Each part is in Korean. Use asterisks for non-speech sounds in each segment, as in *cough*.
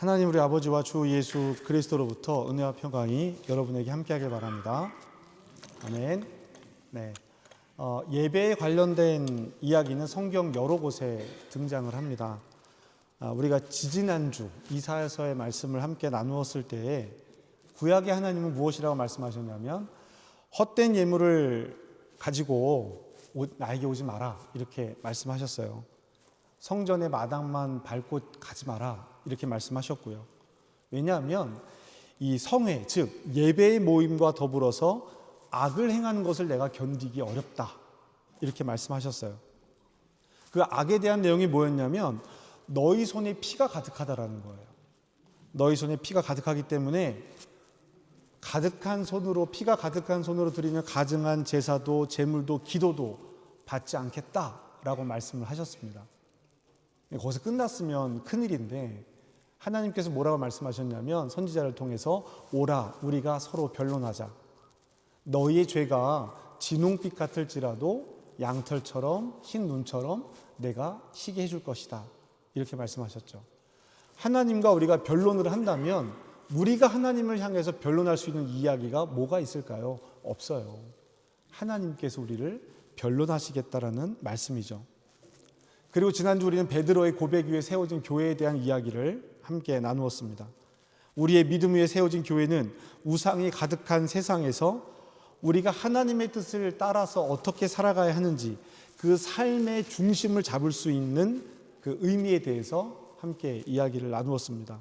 하나님 우리 아버지와 주 예수 그리스도로부터 은혜와 평강이 여러분에게 함께하길 바랍니다. 아멘. 네. 어, 예배에 관련된 이야기는 성경 여러 곳에 등장을 합니다. 아, 우리가 지지난주 이사야서의 말씀을 함께 나누었을 때에 구약의 하나님은 무엇이라고 말씀하셨냐면 헛된 예물을 가지고 오- 나에게 오지 마라 이렇게 말씀하셨어요. 성전의 마당만 밟고 가지 마라 이렇게 말씀하셨고요. 왜냐하면 이 성회 즉 예배의 모임과 더불어서 악을 행하는 것을 내가 견디기 어렵다 이렇게 말씀하셨어요. 그 악에 대한 내용이 뭐였냐면 너희 손에 피가 가득하다라는 거예요. 너희 손에 피가 가득하기 때문에 가득한 손으로 피가 가득한 손으로 드리는 가증한 제사도 제물도 기도도 받지 않겠다라고 말씀을 하셨습니다. 거기서 끝났으면 큰일인데 하나님께서 뭐라고 말씀하셨냐면 선지자를 통해서 오라 우리가 서로 변론하자. 너희의 죄가 진홍빛 같을지라도 양털처럼 흰 눈처럼 내가 희게 해줄 것이다. 이렇게 말씀하셨죠. 하나님과 우리가 변론을 한다면 우리가 하나님을 향해서 변론할 수 있는 이야기가 뭐가 있을까요? 없어요. 하나님께서 우리를 변론하시겠다라는 말씀이죠. 그리고 지난주 우리는 베드로의 고백 위에 세워진 교회에 대한 이야기를 함께 나누었습니다. 우리의 믿음 위에 세워진 교회는 우상이 가득한 세상에서 우리가 하나님의 뜻을 따라서 어떻게 살아가야 하는지 그 삶의 중심을 잡을 수 있는 그 의미에 대해서 함께 이야기를 나누었습니다.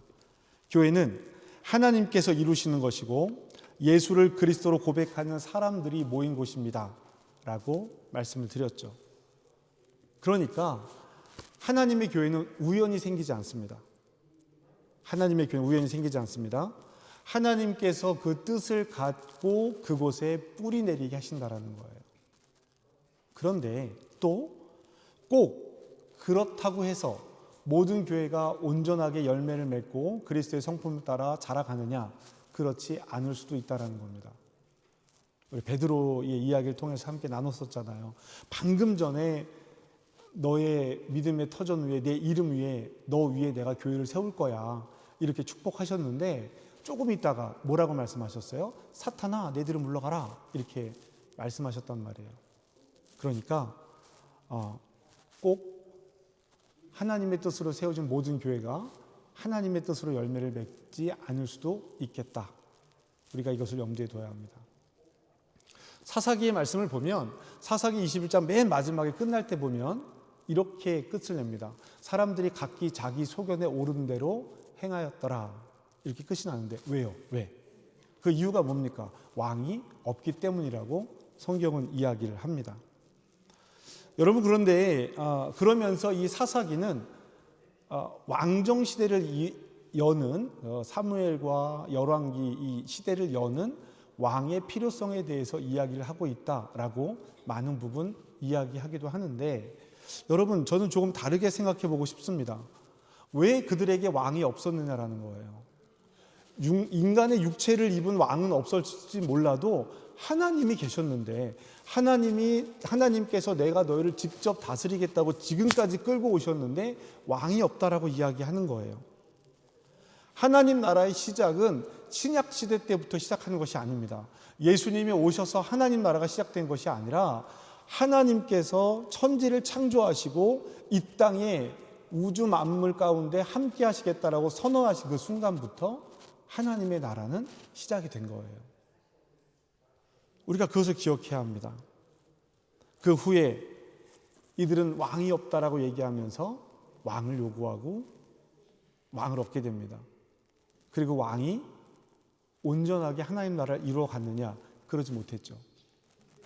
교회는 하나님께서 이루시는 것이고 예수를 그리스도로 고백하는 사람들이 모인 곳입니다. 라고 말씀을 드렸죠. 그러니까 하나님의 교회는 우연히 생기지 않습니다. 하나님의 교회는 우연히 생기지 않습니다. 하나님께서 그 뜻을 갖고 그곳에 뿌리 내리게 하신다라는 거예요. 그런데 또 꼭 그렇다고 해서 모든 교회가 온전하게 열매를 맺고 그리스도의 성품을 따라 자라가느냐 그렇지 않을 수도 있다라는 겁니다. 우리 베드로의 이야기를 통해서 함께 나눴었잖아요. 방금 전에 너의 믿음의 터전 위에 내 이름 위에 너 위에 내가 교회를 세울 거야 이렇게 축복하셨는데 조금 있다가 뭐라고 말씀하셨어요? 사탄아 내들은 물러가라 이렇게 말씀하셨단 말이에요. 그러니까 어, 꼭 하나님의 뜻으로 세워진 모든 교회가 하나님의 뜻으로 열매를 맺지 않을 수도 있겠다. 우리가 이것을 염두에 둬야 합니다. 사사기의 말씀을 보면 사사기 21장 맨 마지막에 끝날 때 보면 이렇게 끝을 냅니다. 사람들이 각기 자기 소견에 오른 대로 행하였더라. 이렇게 끝이 나는데 왜요? 왜? 그 이유가 뭡니까? 왕이 없기 때문이라고 성경은 이야기를 합니다. 여러분 그런데 어, 그러면서 이 사사기는 어, 왕정 시대를 이, 여는 어, 사무엘과 열왕기 이 시대를 여는 왕의 필요성에 대해서 이야기를 하고 있다라고 많은 부분 이야기하기도 하는데 여러분 저는 조금 다르게 생각해 보고 싶습니다. 왜 그들에게 왕이 없었느냐라는 거예요. 육- 인간의 육체를 입은 왕은 없었을지 몰라도 하나님이 계셨는데 하나님이 하나님께서 내가 너희를 직접 다스리겠다고 지금까지 끌고 오셨는데 왕이 없다라고 이야기하는 거예요. 하나님 나라의 시작은 신약 시대 때부터 시작하는 것이 아닙니다. 예수님이 오셔서 하나님 나라가 시작된 것이 아니라 하나님께서 천지를 창조하시고 이 땅에 우주 만물 가운데 함께 하시겠다라고 선언하신 그 순간부터 하나님의 나라는 시작이 된 거예요. 우리가 그것을 기억해야 합니다. 그 후에 이들은 왕이 없다라고 얘기하면서 왕을 요구하고 왕을 얻게 됩니다. 그리고 왕이 온전하게 하나님 나라를 이루어 갔느냐? 그러지 못했죠.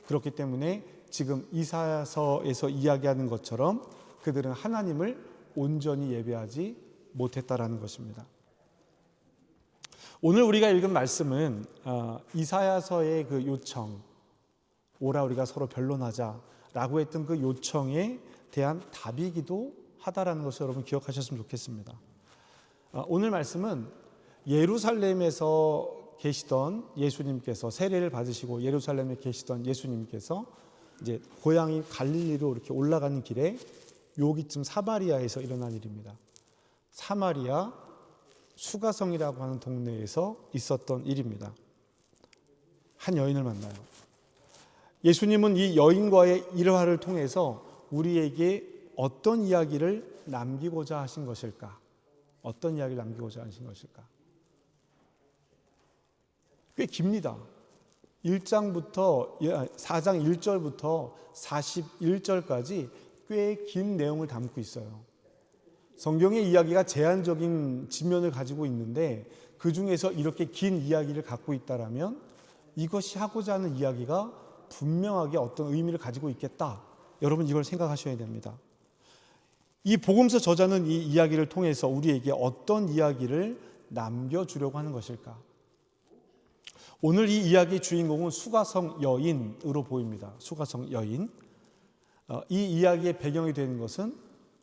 그렇기 때문에 지금 이사야서에서 이야기하는 것처럼 그들은 하나님을 온전히 예배하지 못했다라는 것입니다. 오늘 우리가 읽은 말씀은 어, 이사야서의 그 요청, 오라 우리가 서로 변론하자라고 했던 그 요청에 대한 답이기도 하다라는 것을 여러분 기억하셨으면 좋겠습니다. 어, 오늘 말씀은 예루살렘에서 계시던 예수님께서 세례를 받으시고 예루살렘에 계시던 예수님께서 이제 고향이 갈릴리로 이렇게 올라가는 길에 여기쯤 사마리아에서 일어난 일입니다. 사마리아 수가성이라고 하는 동네에서 있었던 일입니다. 한 여인을 만나요. 예수님은 이 여인과의 일화를 통해서 우리에게 어떤 이야기를 남기고자 하신 것일까? 어떤 이야기를 남기고자 하신 것일까? 꽤 깁니다. 1장부터 4장 1절부터 41절까지 꽤 긴 내용을 담고 있어요. 성경의 이야기가 제한적인 지면을 가지고 있는데 그 중에서 이렇게 긴 이야기를 갖고 있다라면 이것이 하고자 하는 이야기가 분명하게 어떤 의미를 가지고 있겠다. 여러분 이걸 생각하셔야 됩니다. 이 복음서 저자는 이 이야기를 통해서 우리에게 어떤 이야기를 남겨주려고 하는 것일까? 오늘 이 이야기의 주인공은 수가성 여인으로 보입니다. 수가성 여인. 어, 이 이야기의 배경이 되는 것은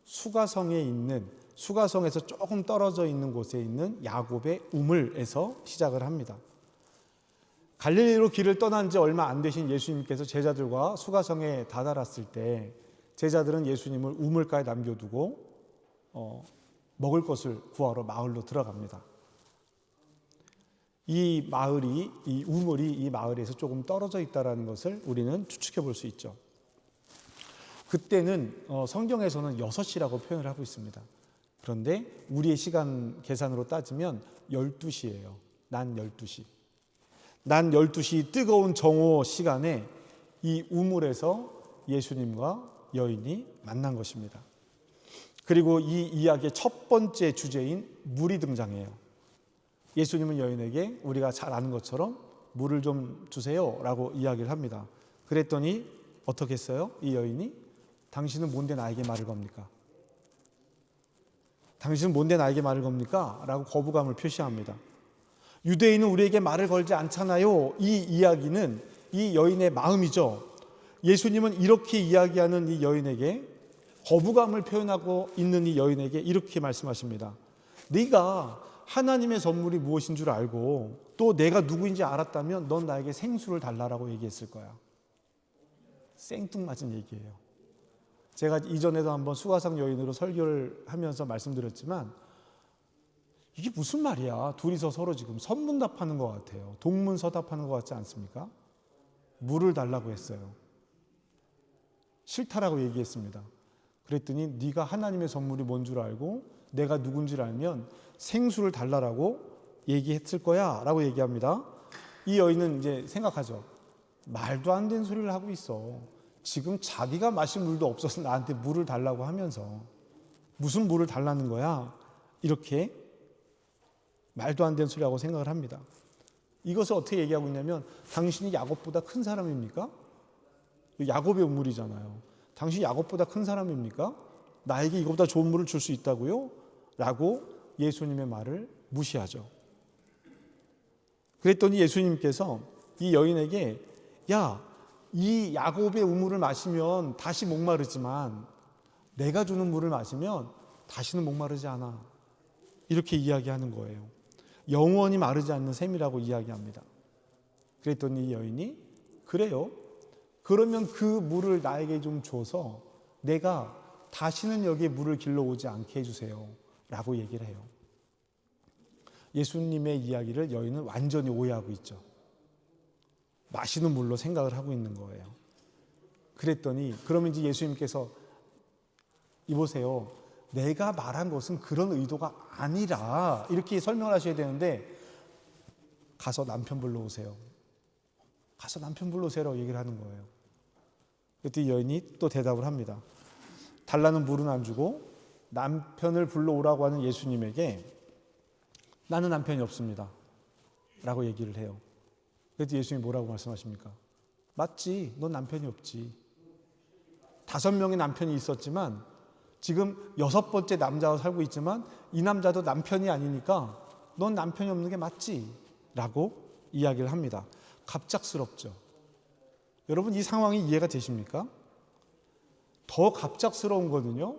수가성에 있는 수가성에서 조금 떨어져 있는 곳에 있는 야곱의 우물에서 시작을 합니다. 갈릴리로 길을 떠난 지 얼마 안 되신 예수님께서 제자들과 수가성에 다다랐을 때 제자들은 예수님을 우물가에 남겨두고 어, 먹을 것을 구하러 마을로 들어갑니다. 이 마을이 이 우물이 이 마을에서 조금 떨어져 있다라는 것을 우리는 추측해 볼 수 있죠. 그때는 어, 성경에서는 6시라고 표현을 하고 있습니다. 그런데 우리의 시간 계산으로 따지면 12시예요. 난 12시. 난 12시 뜨거운 정오 시간에 이 우물에서 예수님과 여인이 만난 것입니다. 그리고 이 이야기의 첫 번째 주제인 물이 등장해요. 예수님은 여인에게 우리가 잘 아는 것처럼 물을 좀 주세요 라고 이야기를 합니다. 그랬더니 어떻게 했어요? 이 여인이 당신은 뭔데 나에게 말을 겁니까? 당신은 뭔데 나에게 말을 겁니까? 라고 거부감을 표시합니다. 유대인은 우리에게 말을 걸지 않잖아요. 이 이야기는 이 여인의 마음이죠. 예수님은 이렇게 이야기하는 이 여인에게 거부감을 표현하고 있는 이 여인에게 이렇게 말씀하십니다. 네가 하나님의 선물이 무엇인 줄 알고 또 내가 누구인지 알았다면 넌 나에게 생수를 달라라고 얘기했을 거야. 생뚱맞은 얘기예요. 제가 이전에도 한번 수가상 여인으로 설교를 하면서 말씀드렸지만 이게 무슨 말이야? 둘이서 서로 지금 선문답하는 것 같아요. 동문서답하는 것 같지 않습니까? 물을 달라고 했어요. 싫다라고 얘기했습니다. 그랬더니 네가 하나님의 선물이 뭔 줄 알고 내가 누군지 알면 생수를 달라라고 얘기했을 거야라고 얘기합니다. 이 여인은 이제 생각하죠. 말도 안 되는 소리를 하고 있어. 지금 자기가 마실 물도 없어서 나한테 물을 달라고 하면서 무슨 물을 달라는 거야? 이렇게 말도 안 되는 소리라고 생각을 합니다. 이것을 어떻게 얘기하고 있냐면 당신이 야곱보다 큰 사람입니까? 야곱의 우물이잖아요. 당신이 야곱보다 큰 사람입니까? 나에게 이것보다 좋은 물을 줄 수 있다고요? 라고 예수님의 말을 무시하죠. 그랬더니 예수님께서 이 여인에게 야, 이 야곱의 우물을 마시면 다시 목마르지만 내가 주는 물을 마시면 다시는 목마르지 않아. 이렇게 이야기하는 거예요. 영원히 마르지 않는 샘이라고 이야기합니다. 그랬더니 이 여인이 그래요. 그러면 그 물을 나에게 좀 줘서 내가 다시는 여기에 물을 길러 오지 않게 해주세요. 라고 얘기를 해요. 예수님의 이야기를 여인은 완전히 오해하고 있죠. 마시는 물로 생각을 하고 있는 거예요. 그랬더니 그러면 이제 예수님께서 이보세요. 내가 말한 것은 그런 의도가 아니라 이렇게 설명을 하셔야 되는데 가서 남편 불러오세요. 가서 남편 불러오세요라고 얘기를 하는 거예요. 그때 여인이 또 대답을 합니다. 달라는 물은 안 주고 남편을 불러오라고 하는 예수님에게 나는 남편이 없습니다. 라고 얘기를 해요. 그래도 예수님이 뭐라고 말씀하십니까? 맞지. 넌 남편이 없지. 다섯 명의 남편이 있었지만 지금 여섯 번째 남자와 살고 있지만 이 남자도 남편이 아니니까 넌 남편이 없는 게 맞지. 라고 이야기를 합니다. 갑작스럽죠. 여러분 이 상황이 이해가 되십니까? 더 갑작스러운 거는요.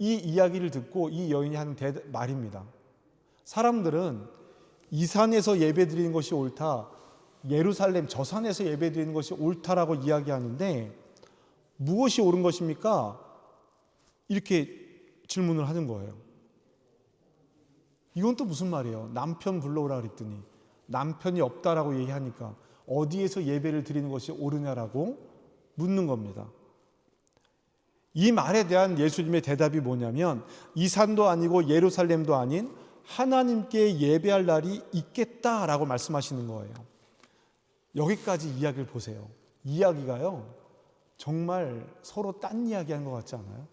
이 이야기를 듣고 이 여인이 하는 대, 말입니다. 사람들은 이 산에서 예배 드리는 것이 옳다. 예루살렘 저 산에서 예배 드리는 것이 옳다라고 이야기하는데 무엇이 옳은 것입니까? 이렇게 질문을 하는 거예요. 이건 또 무슨 말이에요? 남편 불러오라 그랬더니 남편이 없다라고 얘기하니까 어디에서 예배를 드리는 것이 옳으냐라고 묻는 겁니다. 이 말에 대한 예수님의 대답이 뭐냐면 이 산도 아니고 예루살렘도 아닌 하나님께 예배할 날이 있겠다라고 말씀하시는 거예요. 여기까지 이야기를 보세요. 이야기가요. 정말 서로 딴 이야기 하는 것 같지 않아요?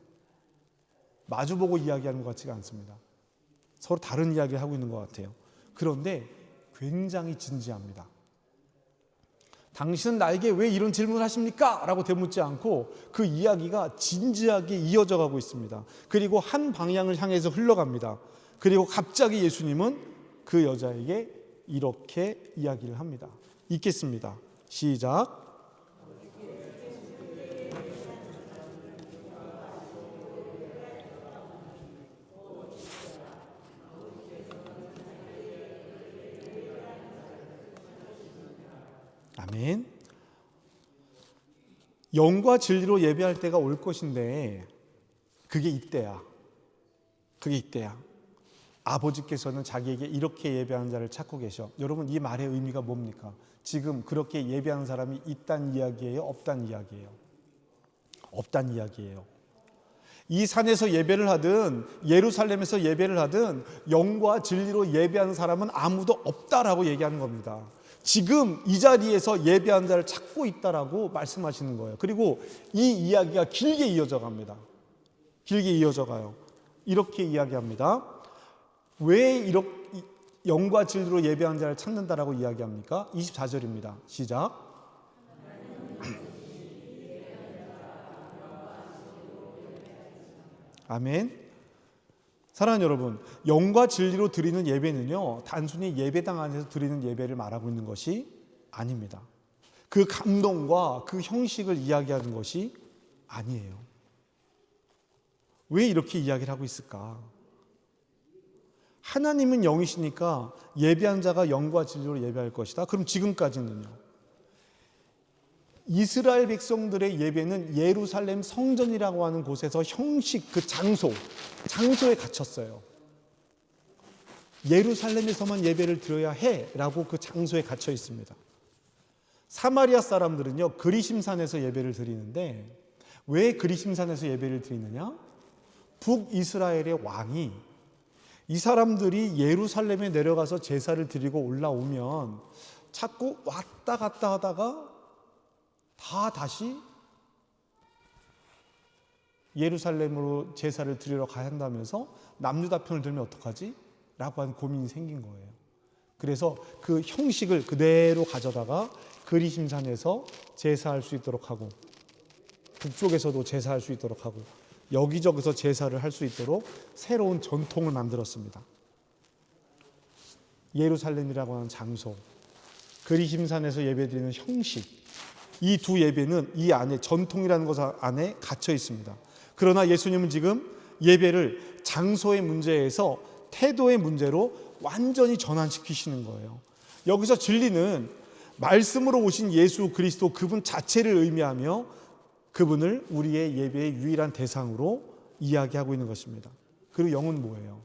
마주보고 이야기하는 것 같지가 않습니다. 서로 다른 이야기를 하고 있는 것 같아요. 그런데 굉장히 진지합니다. 당신은 나에게 왜 이런 질문을 하십니까? 라고 되묻지 않고 그 이야기가 진지하게 이어져 가고 있습니다. 그리고 한 방향을 향해서 흘러갑니다. 그리고 갑자기 예수님은 그 여자에게 이렇게 이야기를 합니다. 읽겠습니다. 시작. 아멘. 영과 진리로 예배할 때가 올 것인데 그게 이때야. 그게 이때야. 아버지께서는 자기에게 이렇게 예배하는 자를 찾고 계셔. 여러분 이 말의 의미가 뭡니까? 지금 그렇게 예배하는 사람이 있단 이야기예요, 없단 이야기예요. 없단 이야기예요. 이 산에서 예배를 하든 예루살렘에서 예배를 하든 영과 진리로 예배하는 사람은 아무도 없다라고 얘기하는 겁니다. 지금 이 자리에서 예배한 자를 찾고 있다라고 말씀하시는 거예요. 그리고 이 이야기가 길게 이어져 갑니다. 길게 이어져 가요. 이렇게 이야기합니다. 왜 이렇게 영과 진리로 예배한 자를 찾는다라고 이야기합니까? 24절입니다. 시작. 아멘. 사랑하는 여러분, 영과 진리로 드리는 예배는요, 단순히 예배당 안에서 드리는 예배를 말하고 있는 것이 아닙니다. 그 감동과 그 형식을 이야기하는 것이 아니에요. 왜 이렇게 이야기를 하고 있을까? 하나님은 영이시니까 예배한 자가 영과 진리로 예배할 것이다. 그럼 지금까지는요. 이스라엘 백성들의 예배는 예루살렘 성전이라고 하는 곳에서 형식 그 장소, 장소에 갇혔어요. 예루살렘에서만 예배를 드려야 해 라고 그 장소에 갇혀 있습니다. 사마리아 사람들은요, 그리심산에서 예배를 드리는데 왜 그리심산에서 예배를 드리느냐? 북이스라엘의 왕이 이 사람들이 예루살렘에 내려가서 제사를 드리고 올라오면 자꾸 왔다 갔다 하다가 다 다시 예루살렘으로 제사를 드리러 가야 한다면서 남유다 편을 들면 어떡하지? 라고 하는 고민이 생긴 거예요. 그래서 그 형식을 그대로 가져다가 그리심산에서 제사할 수 있도록 하고 북쪽에서도 제사할 수 있도록 하고 여기저기서 제사를 할 수 있도록 새로운 전통을 만들었습니다. 예루살렘이라고 하는 장소, 그리심산에서 예배드리는 형식, 이 두 예배는 이 안에 전통이라는 것 안에 갇혀 있습니다. 그러나 예수님은 지금 예배를 장소의 문제에서 태도의 문제로 완전히 전환시키시는 거예요. 여기서 진리는 말씀으로 오신 예수 그리스도 그분 자체를 의미하며 그분을 우리의 예배의 유일한 대상으로 이야기하고 있는 것입니다. 그리고 영은 뭐예요?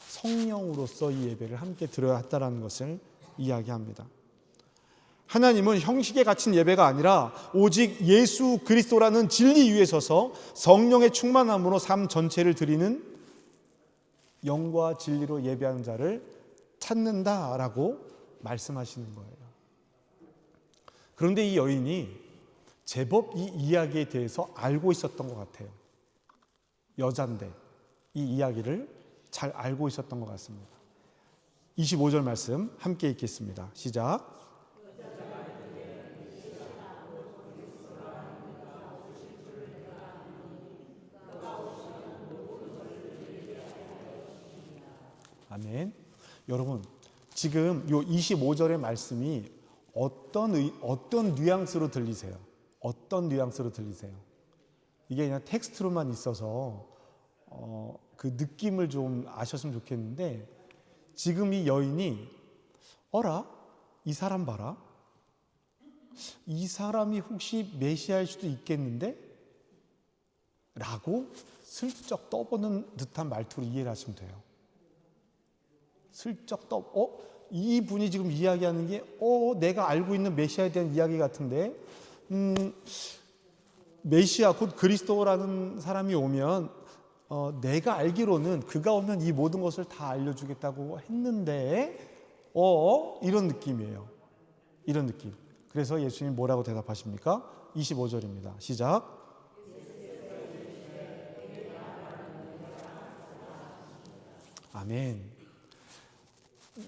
성령으로서 이 예배를 함께 드려야 한다는 것을 이야기합니다. 하나님은 형식에 갇힌 예배가 아니라 오직 예수 그리스도라는 진리 위에 서서 성령의 충만함으로 삶 전체를 드리는 영과 진리로 예배하는 자를 찾는다라고 말씀하시는 거예요. 그런데 이 여인이 제법 이 이야기에 대해서 알고 있었던 것 같아요. 여잔데 이 이야기를 잘 알고 있었던 것 같습니다. 25절 말씀 함께 읽겠습니다. 시작. 아멘. 여러분, 지금 요 25절의 말씀이 어떤 의, 어떤 뉘앙스로 들리세요? 어떤 뉘앙스로 들리세요? 이게 그냥 텍스트로만 있어서 어, 그 느낌을 좀 아셨으면 좋겠는데 지금 이 여인이 어라 이 사람 봐라 이 사람이 혹시 메시아일 수도 있겠는데 라고 슬쩍 떠보는 듯한 말투로 이해를 하시면 돼요. 슬쩍 떠, 어? 이 분이 지금 이야기하는 게, 어, 내가 알고 있는 메시아에 대한 이야기 같은데, 음, 메시아 곧 그리스도라는 사람이 오면 어, 내가 알기로는 그가 오면 이 모든 것을 다 알려주겠다고 했는데 어 이런 느낌이에요. 이런 느낌. 그래서 예수님 뭐라고 대답하십니까? 25절입니다. 시작. 아멘.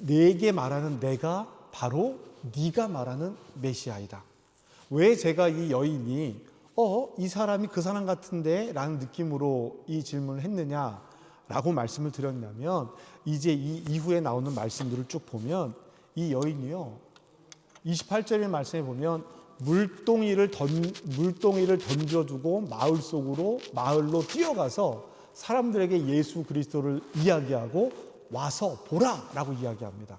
내게 말하는 내가 바로 네가 말하는 메시아이다. 왜 제가 이 여인이 어, 이 사람이 그 사람 같은데 라는 느낌으로 이 질문을 했느냐 라고 말씀을 드렸냐면 이제 이 이후에 나오는 말씀들을 쭉 보면 이 여인이요 28절의 말씀에 보면 물동이를 던 물동이를 던져두고 마을 속으로 마을로 뛰어가서 사람들에게 예수 그리스도를 이야기하고 와서 보라 라고 이야기합니다.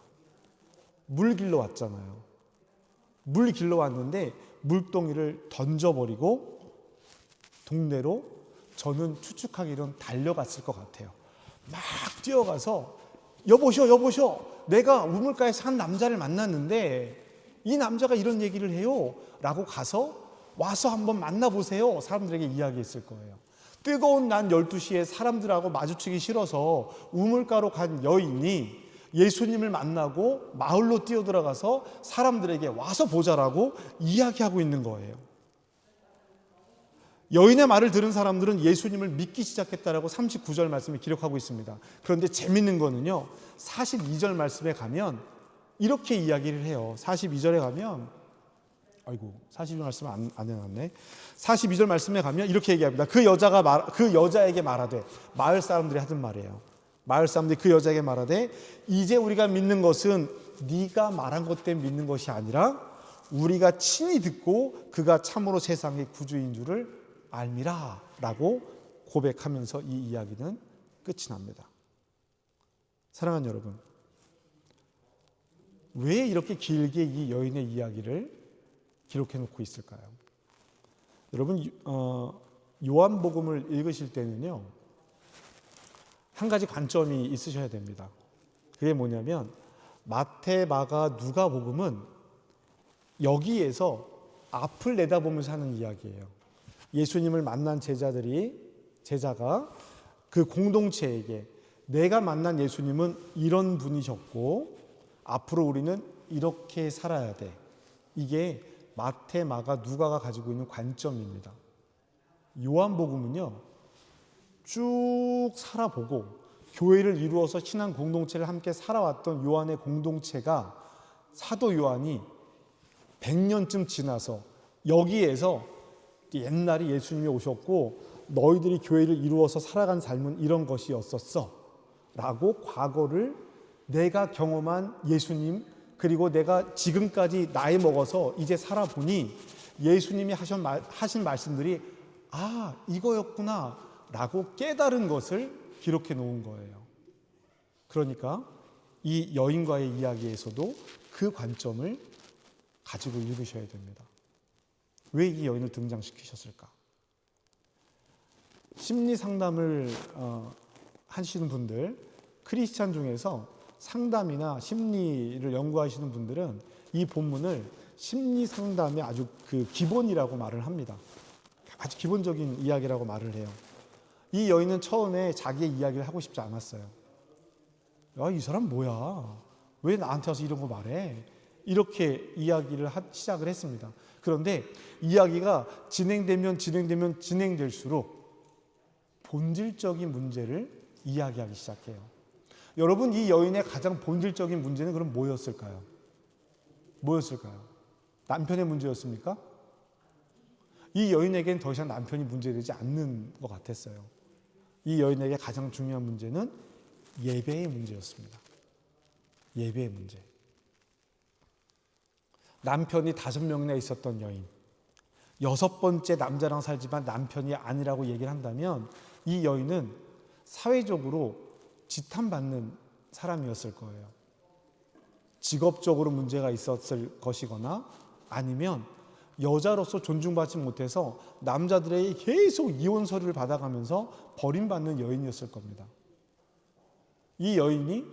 물 길러 왔잖아요. 물 길러 왔는데 물동이를 던져버리고 동네로 저는 추측하기로는 달려갔을 것 같아요. 막 뛰어가서 여보셔 여보셔 내가 우물가에 산 남자를 만났는데 이 남자가 이런 얘기를 해요. 라고 가서 와서 한번 만나보세요. 사람들에게 이야기했을 거예요. 뜨거운 난 12시에 사람들하고 마주치기 싫어서 우물가로 간 여인이 예수님을 만나고 마을로 뛰어들어가서 사람들에게 와서 보자라고 이야기하고 있는 거예요. 여인의 말을 들은 사람들은 예수님을 믿기 시작했다라고 39절 말씀에 기록하고 있습니다. 그런데 재밌는 거는요. 42절 말씀에 가면 이렇게 이야기를 해요. 42절에 가면 아이고 42절 말씀 안, 안 해놨네. 42절 말씀에 가면 이렇게 얘기합니다. 그 여자가 말, 그 여자에게 말하되 마을 사람들이 하던 말이에요. 마을 사람들이 그 여자에게 말하되 이제 우리가 믿는 것은 네가 말한 것 때문에 믿는 것이 아니라 우리가 친히 듣고 그가 참으로 세상의 구주인 줄을 알미라라고 고백하면서 이 이야기는 끝이 납니다. 사랑하는 여러분, 왜 이렇게 길게 이 여인의 이야기를 기록해 놓고 있을까요? 여러분 어, 요한복음을 읽으실 때는요 한 가지 관점이 있으셔야 됩니다. 그게 뭐냐면 마태, 마가, 누가 복음은 여기에서 앞을 내다보면서 하는 이야기예요. 예수님을 만난 제자들이 제자가 그 공동체에게 내가 만난 예수님은 이런 분이셨고 앞으로 우리는 이렇게 살아야 돼. 이게 마태, 마가, 누가가 가지고 있는 관점입니다. 요한복음은요. 쭉 살아보고 교회를 이루어서 신앙 공동체를 함께 살아왔던 요한의 공동체가 사도 요한이 100년쯤 지나서 여기에서 옛날에 예수님이 오셨고 너희들이 교회를 이루어서 살아간 삶은 이런 것이었었어. 라고 과거를 내가 경험한 예수님 그리고 내가 지금까지 나이 먹어서 이제 살아보니 예수님이 하신, 말씀들이 아, 이거였구나 라고 깨달은 것을 기록해 놓은 거예요. 그러니까 이 여인과의 이야기에서도 그 관점을 가지고 읽으셔야 됩니다. 왜 이 여인을 등장시키셨을까? 심리 상담을 어, 하시는 분들, 크리스찬 중에서 상담이나 심리를 연구하시는 분들은 이 본문을 심리 상담의 아주 그 기본이라고 말을 합니다. 아주 기본적인 이야기라고 말을 해요. 이 여인은 처음에 자기의 이야기를 하고 싶지 않았어요. 야, 이 사람 뭐야? 왜 나한테 와서 이런 거 말해? 이렇게 이야기를 하, 시작을 했습니다. 그런데 이야기가 진행되면 진행되면 진행될수록 본질적인 문제를 이야기하기 시작해요. 여러분, 이 여인의 가장 본질적인 문제는 그럼 뭐였을까요? 뭐였을까요? 남편의 문제였습니까? 이 여인에겐 더 이상 남편이 문제되지 않는 것 같았어요. 이 여인에게 가장 중요한 문제는 예배의 문제였습니다. 예배의 문제. 남편이 다섯 명이나 있었던 여인. 여섯 번째 남자랑 살지만 남편이 아니라고 얘기를 한다면 이 여인은 사회적으로 지탄받는 사람이었을 거예요. 직업적으로 문제가 있었을 것이거나 아니면 여자로서 존중받지 못해서 남자들에게 계속 이혼 서류를 받아가면서 버림받는 여인이었을 겁니다. 이 여인이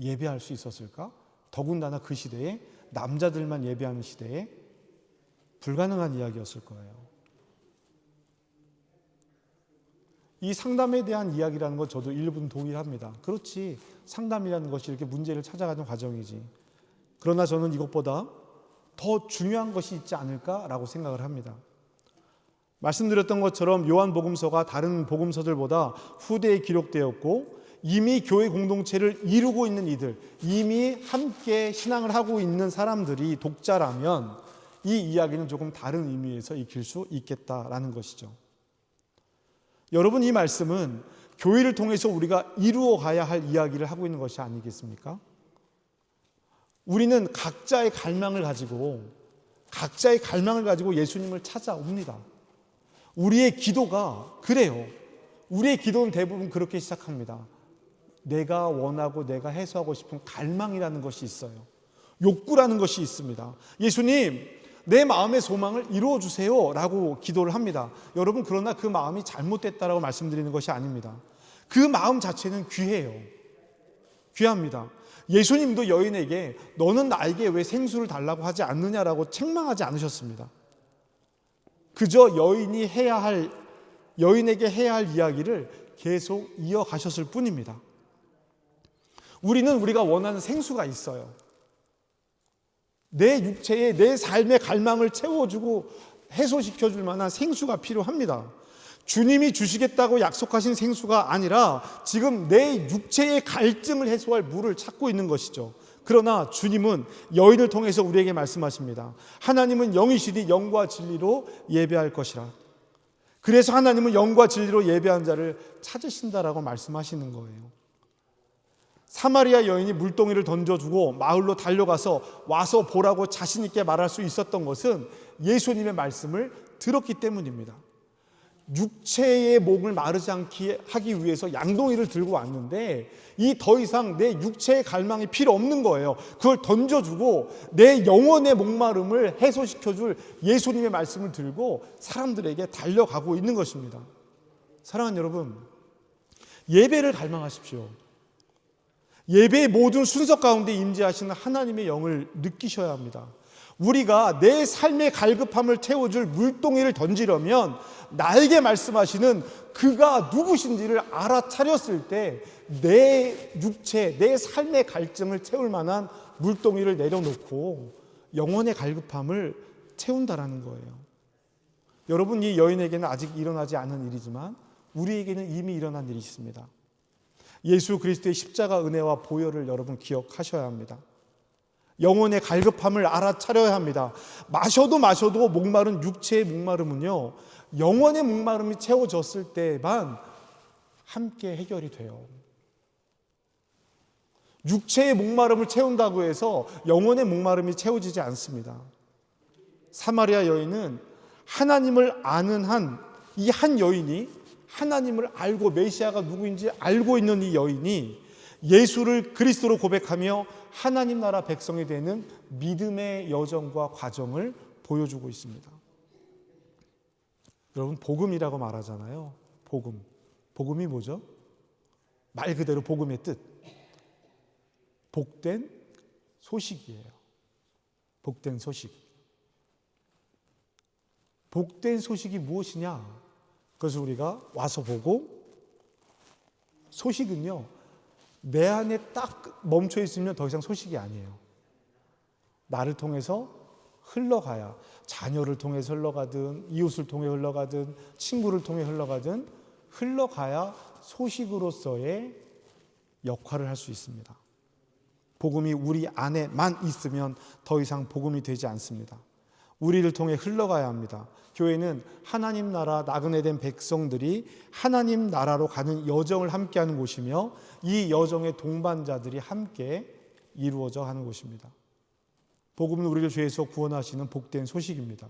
예배할 수 있었을까? 더군다나 그 시대에 남자들만 예배하는 시대에 불가능한 이야기였을 거예요. 이 상담에 대한 이야기라는 건 저도 일부분 동의합니다. 그렇지. 상담이라는 것이 이렇게 문제를 찾아가는 과정이지. 그러나 저는 이것보다 더 중요한 것이 있지 않을까라고 생각을 합니다. 말씀드렸던 것처럼 요한복음서가 다른 복음서들보다 후대에 기록되었고 이미 교회 공동체를 이루고 있는 이들, 이미 함께 신앙을 하고 있는 사람들이 독자라면 이 이야기는 조금 다른 의미에서 익힐 수 있겠다라는 것이죠. 여러분 이 말씀은 교회를 통해서 우리가 이루어 가야 할 이야기를 하고 있는 것이 아니겠습니까? 우리는 각자의 갈망을 가지고 각자의 갈망을 가지고 예수님을 찾아옵니다. 우리의 기도가 그래요. 우리의 기도는 대부분 그렇게 시작합니다. 내가 원하고 내가 해소하고 싶은 갈망이라는 것이 있어요. 욕구라는 것이 있습니다. 예수님, 내 마음의 소망을 이루어 주세요. 라고 기도를 합니다. 여러분, 그러나 그 마음이 잘못됐다라고 말씀드리는 것이 아닙니다. 그 마음 자체는 귀해요. 귀합니다. 예수님도 여인에게 너는 나에게 왜 생수를 달라고 하지 않느냐라고 책망하지 않으셨습니다. 그저 여인이 해야 할 여인에게 해야 할 이야기를 계속 이어가셨을 뿐입니다. 우리는 우리가 원하는 생수가 있어요. 내 육체에 내 삶의 갈망을 채워주고 해소시켜 줄 만한 생수가 필요합니다. 주님이 주시겠다고 약속하신 생수가 아니라 지금 내 육체의 갈증을 해소할 물을 찾고 있는 것이죠. 그러나 주님은 여인을 통해서 우리에게 말씀하십니다. 하나님은 영이시니 영과 진리로 예배할 것이라. 그래서 하나님은 영과 진리로 예배한 자를 찾으신다라고 말씀하시는 거예요. 사마리아 여인이 물동이를 던져주고 마을로 달려가서 와서 보라고 자신있게 말할 수 있었던 것은 예수님의 말씀을 들었기 때문입니다. 육체의 목을 마르지 않게 하기 위해서 양동이를 들고 왔는데 이 더 이상 내 육체의 갈망이 필요 없는 거예요. 그걸 던져주고 내 영혼의 목마름을 해소시켜줄 예수님의 말씀을 들고 사람들에게 달려가고 있는 것입니다. 사랑하는 여러분, 예배를 갈망하십시오. 예배의 모든 순서 가운데 임재하시는 하나님의 영을 느끼셔야 합니다. 우리가 내 삶의 갈급함을 채워줄 물동이를 던지려면 나에게 말씀하시는 그가 누구신지를 알아차렸을 때 내 육체, 내 삶의 갈증을 채울 만한 물동이를 내려놓고 영혼의 갈급함을 채운다라는 거예요. 여러분, 이 여인에게는 아직 일어나지 않은 일이지만 우리에게는 이미 일어난 일이 있습니다. 예수 그리스도의 십자가 은혜와 보혈을 여러분 기억하셔야 합니다. 영혼의 갈급함을 알아차려야 합니다. 마셔도 마셔도 목마른 육체의 목마름은요, 영혼의 목마름이 채워졌을 때만 함께 해결이 돼요. 육체의 목마름을 채운다고 해서 영혼의 목마름이 채워지지 않습니다. 사마리아 여인은 하나님을 아는 한, 이 한 여인이 하나님을 알고 메시아가 누구인지 알고 있는 이 여인이 예수를 그리스도로 고백하며 하나님 나라 백성이 되는 믿음의 여정과 과정을 보여주고 있습니다. 여러분 복음이라고 말하잖아요. 복음. 복음이 뭐죠? 말 그대로 복음의 뜻. 복된 소식이에요. 복된 소식. 복된 소식이 무엇이냐? 그래서 우리가 와서 보고 소식은요, 내 안에 딱 멈춰 있으면 더 이상 소식이 아니에요. 나를 통해서 흘러가야 자녀를 통해서 흘러가든 이웃을 통해 흘러가든 친구를 통해 흘러가든 흘러가야 소식으로서의 역할을 할 수 있습니다. 복음이 우리 안에만 있으면 더 이상 복음이 되지 않습니다. 우리를 통해 흘러가야 합니다. 교회는 하나님 나라 나그네 된 백성들이 하나님 나라로 가는 여정을 함께하는 곳이며 이 여정의 동반자들이 함께 이루어져 하는 곳입니다. 복음은 우리를 죄에서 구원하시는 복된 소식입니다.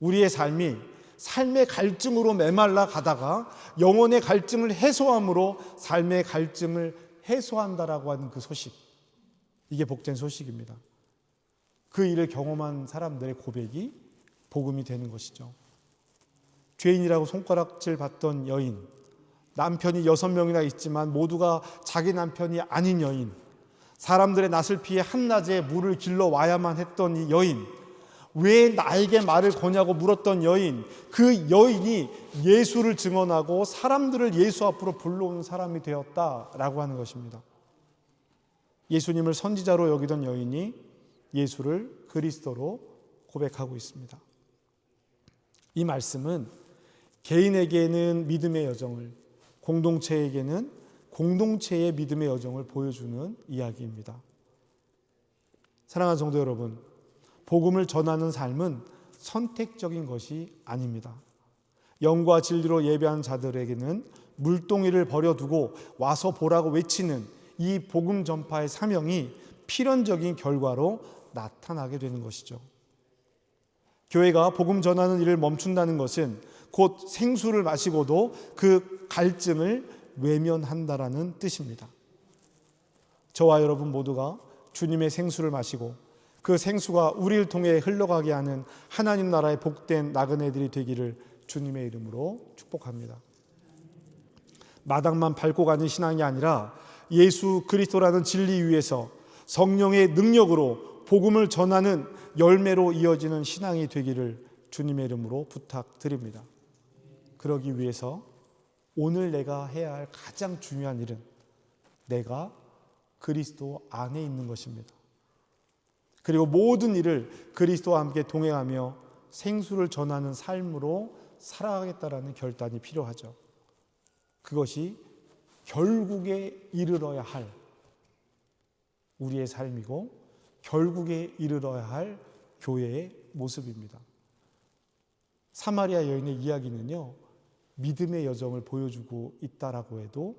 우리의 삶이 삶의 갈증으로 메말라 가다가 영혼의 갈증을 해소함으로 삶의 갈증을 해소한다라고 하는 그 소식. 이게 복된 소식입니다. 그 일을 경험한 사람들의 고백이 복음이 되는 것이죠. 죄인이라고 손가락질 받던 여인, 남편이 여섯 명이나 있지만 모두가 자기 남편이 아닌 여인, 사람들의 낯을 피해 한낮에 물을 길러 와야만 했던 이 여인, 왜 나에게 말을 거냐고 물었던 여인, 그 여인이 예수를 증언하고 사람들을 예수 앞으로 불러오는 사람이 되었다라고 하는 것입니다. 예수님을 선지자로 여기던 여인이 예수를 그리스도로 고백하고 있습니다. 이 말씀은 개인에게는 믿음의 여정을, 공동체에게는 공동체의 믿음의 여정을 보여주는 이야기입니다. 사랑하는 성도 여러분, 복음을 전하는 삶은 선택적인 것이 아닙니다. 영과 진리로 예배한 자들에게는 물동이를 버려두고 와서 보라고 외치는 이 복음 전파의 사명이 필연적인 결과로 나타나게 되는 것이죠. 교회가 복음 전하는 일을 멈춘다는 것은 곧 생수를 마시고도 그 갈증을 외면한다라는 뜻입니다. 저와 여러분 모두가 주님의 생수를 마시고 그 생수가 우리를 통해 흘러가게 하는 하나님 나라의 복된 나그네들이 되기를 주님의 이름으로 축복합니다. 마당만 밟고 가는 신앙이 아니라 예수 그리스도라는 진리 위에서 성령의 능력으로 복음을 전하는 열매로 이어지는 신앙이 되기를 주님의 이름으로 부탁드립니다. 그러기 위해서 오늘 내가 해야 할 가장 중요한 일은 내가 그리스도 안에 있는 것입니다. 그리고 모든 일을 그리스도와 함께 동행하며 생수를 전하는 삶으로 살아가겠다라는 결단이 필요하죠. 그것이 결국에 이르러야 할 우리의 삶이고 결국에 이르러야 할 교회의 모습입니다. 사마리아 여인의 이야기는요, 믿음의 여정을 보여주고 있다라고 해도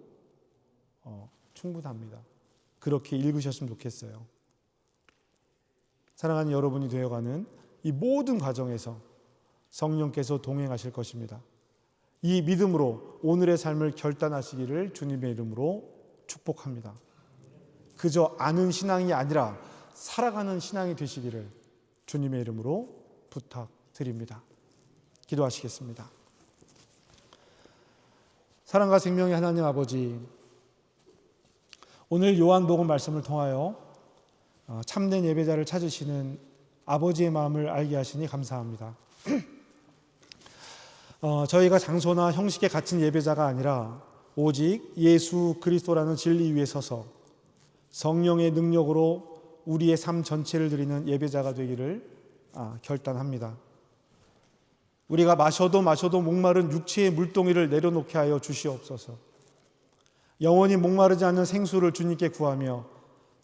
어, 충분합니다. 그렇게 읽으셨으면 좋겠어요. 사랑하는 여러분이 되어가는 이 모든 과정에서 성령께서 동행하실 것입니다. 이 믿음으로 오늘의 삶을 결단하시기를 주님의 이름으로 축복합니다. 그저 아는 신앙이 아니라 살아가는 신앙이 되시기를 주님의 이름으로 부탁드립니다. 기도하시겠습니다. 사랑과 생명의 하나님 아버지, 오늘 요한복음 말씀을 통하여 어, 참된 예배자를 찾으시는 아버지의 마음을 알게 하시니 감사합니다. *clears throat* 어, 저희가 장소나 형식에 갇힌 예배자가 아니라 오직 예수 그리스도라는 진리 위에 서서 성령의 능력으로 우리의 삶 전체를 드리는 예배자가 되기를 아, 결단합니다. 우리가 마셔도 마셔도 목마른 육체의 물동이를 내려놓게 하여 주시옵소서. 영원히 목마르지 않는 생수를 주님께 구하며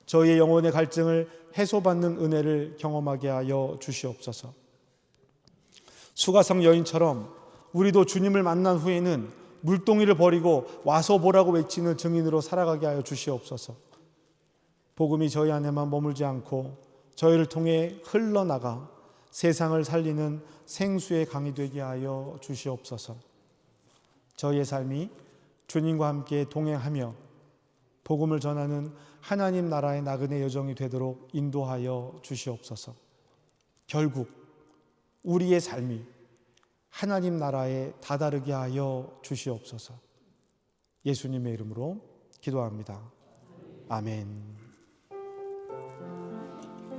저희의 영혼의 갈증을 해소받는 은혜를 경험하게 하여 주시옵소서. 수가성 여인처럼 우리도 주님을 만난 후에는 물동이를 버리고 와서 보라고 외치는 증인으로 살아가게 하여 주시옵소서. 복음이 저희 안에만 머물지 않고 저희를 통해 흘러나가 세상을 살리는 생수의 강이 되게 하여 주시옵소서. 저희의 삶이 주님과 함께 동행하며 복음을 전하는 하나님 나라의 나그네 여정이 되도록 인도하여 주시옵소서. 결국 우리의 삶이 하나님 나라에 다다르게 하여 주시옵소서. 예수님의 이름으로 기도합니다. 아멘.